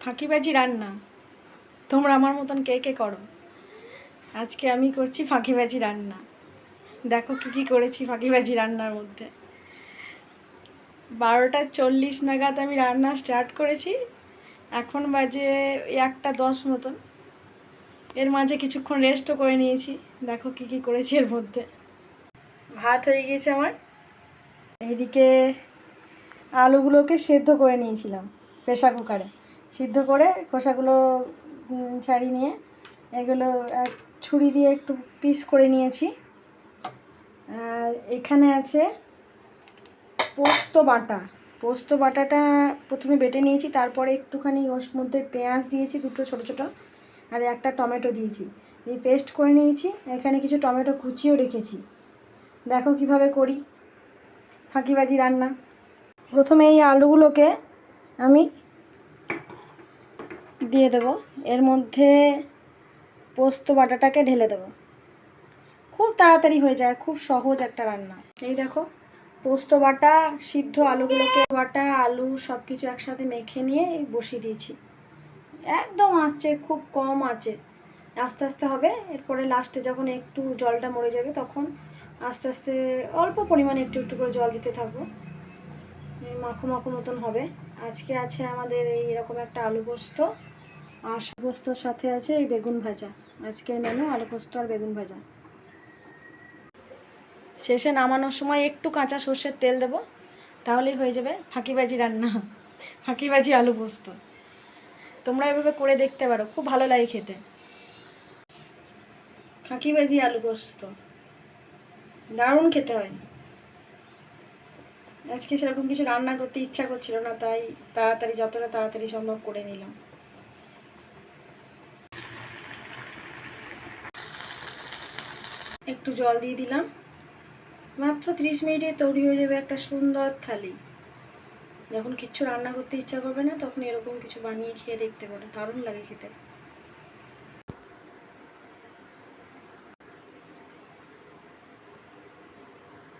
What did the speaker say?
ফাঁকিবাজি রান্না। তোমরা আমার মতন কে কে করো? আজকে আমি করছি ফাঁকিবাজি রান্না। দেখো কী কী করেছি ফাঁকিবাজি রান্নার মধ্যে। বারোটা চল্লিশ নাগাদ আমি রান্না স্টার্ট করেছি। এখন বাজে একটা দশ মতন। এর মাঝে কিছুক্ষণ রেস্টও করে নিয়েছি। দেখো কী কী করেছি এর মধ্যে। ভাত হয়ে গিয়েছে আমার। এইদিকে আলুগুলোকে সেদ্ধ করে নিয়েছিলাম প্রেশার কুকারে। সিদ্ধ করে খোসাগুলো ছাড়িয়ে নিয়ে এগুলো এক ছুরি দিয়ে একটু পিস করে নিয়েছি। আর এখানে আছে পোস্ত বাটা। পোস্ত বাটাটা প্রথমে বেটে নিয়েছি, তারপরে একটুখানি ওর মধ্যে পেঁয়াজ দিয়েছি, দুটো ছোটো ছোটো, আর একটা টমেটো দিয়েছি। এই পেস্ট করে নিয়েছি, এখানে কিছু টমেটো কুচিও রেখেছি। দেখো কীভাবে করি। ফাঁকিবাজি রান্না। প্রথমে এই আলুগুলোকে আমি দিয়ে দেব। এর মধ্যে পোস্ত বাটাটাকে ঢেলে দেবো। খুব তাড়াতাড়ি হয়ে যায়, খুব সহজ একটা রান্না। এই দেখো, পোস্ত বাটা, সিদ্ধ আলুগুলোকে বাটা, আলু সব কিছু একসাথে মেখে নিয়ে বসিয়ে দিয়েছি। একদম আঁচে, খুব কম আঁচে। আস্তে আস্তে হবে, এরপরে লাস্টে যখন একটু জলটা মরে যাবে তখন আস্তে আস্তে অল্প পরিমাণে একটু একটু করে জল দিতে থাকব। মাখো মাখো মতন হবে। আজকে আছে আমাদের এই এরকম একটা আলু পোস্ত। আর পোস্তর সাথে আছে এই বেগুন ভাজা। আজকের মেনু আলু পোস্ত আর বেগুন ভাজা। শেষে নামানোর সময় একটু কাঁচা সর্ষের তেল দেবো, তাহলেই হয়ে যাবে ফাঁকিবাজি রান্না, ফাঁকিবাজি আলু পোস্ত। তোমরা এভাবে করে দেখতে পারো, খুব ভালো লাগে খেতে। ফাঁকিবাজি আলু পোস্ত। দারুণ খেতে হয়। আজকে সেরকম কিছু রান্না করতে ইচ্ছা করছিল না, তাই তাড়াতাড়ি, যতটা তাড়াতাড়ি সম্ভব করে নিলাম। একটু জল দিয়ে দিলাম। মাত্র ত্রিশ মিনিটে তৈরি হয়ে যাবে একটা সুন্দর থালি। যখন কিচ্ছু রান্না করতে ইচ্ছা করবে না, তখন এরকম কিছু বানিয়ে খেয়ে দেখতে পারো। দারুণ লাগে খেতে।